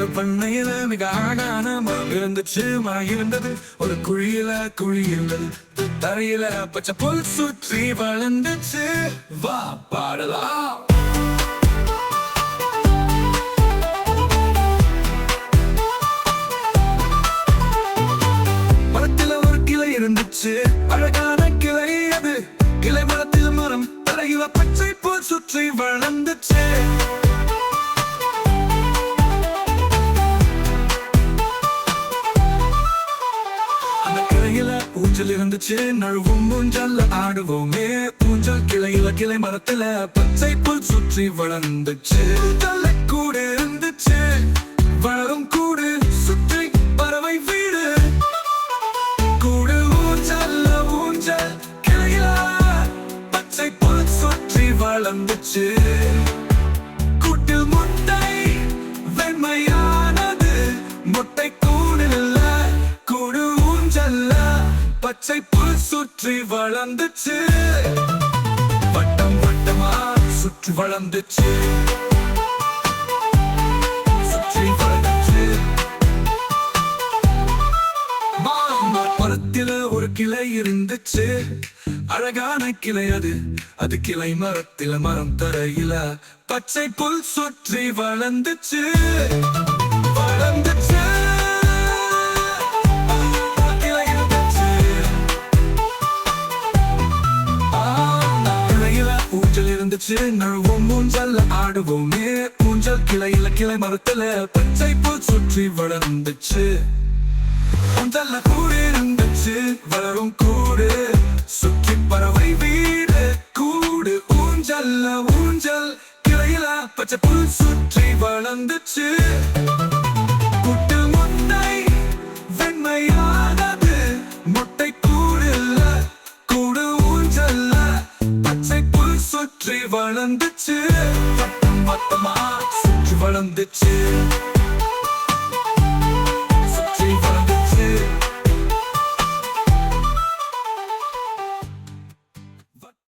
ஒரு பண்ணையில மிக அழகான மரம் இருந்துச்சு. மரம் இருந்தது ஒரு குழியில குழி இருந்தது தரையில பச்சை புல் சுற்றி வளர்ந்துச்சு. வா பாடலாம். மரத்துல ஒரு கிளை இருந்துச்சு. அழகான கிளை அது. கிளை மரத்தில் மரம் தலையில பச்சை புல் சுற்றி வளர்ந்துச்சு. ஊஞ்சல் இருந்துச்சு நழுவும் ஊஞ்சல்ல ஆடுவோமே. ஊஞ்சல் கிளையில கிளை மரத்துல பச்சை புல் சுற்றி வளர்ந்துச்சு. ஊஞ்சல்ல கூடு இருந்துச்சு வளரும் கூடு சுற்றி பறவை வீடு. கூடு ஊஞ்சல்ல ஊஞ்சல் கிளையில பச்சை புல் சுற்றி வளர்ந்துச்சு. கூட்டில் முட்டை வெண்மையானது முட்டை பச்சை புல் சுற்றி வளர்ந்துச்சு. வட்டம் வட்டமா சுற்றி வளர்ந்துச்சு. சுற்றி வளர்ந்துச்சு. மரத்தில ஒரு கிளை இருந்துச்சு. அழகான கிளை அது. அது கிளை மரத்தில மரம் தரையில பச்சை புல் சுற்றி வளர்ந்துச்சு. ஊஞ்சல் இருந்துச்சு நழுவும் ஊஞ்சல்ல ஆடுவோமே. ஊஞ்சல் கிளையில கிளை மரத்துல பச்சை புல் சுற்றி வளர்ந்துச்சு. ஊஞ்சல்ல கூடு இருந்துச்சு வளரும் கூடு. சுற்றி பறவை வீடு கூடு. ஊஞ்சல்ல ஊஞ்சல் கிளையில பச்சை புல் சுற்றி வளர்ந்துச்சு. சுற்றி வளர்ந்துச்சு. வட்டம் வட்டமா சுற்றி வளர்ந்துச்சு.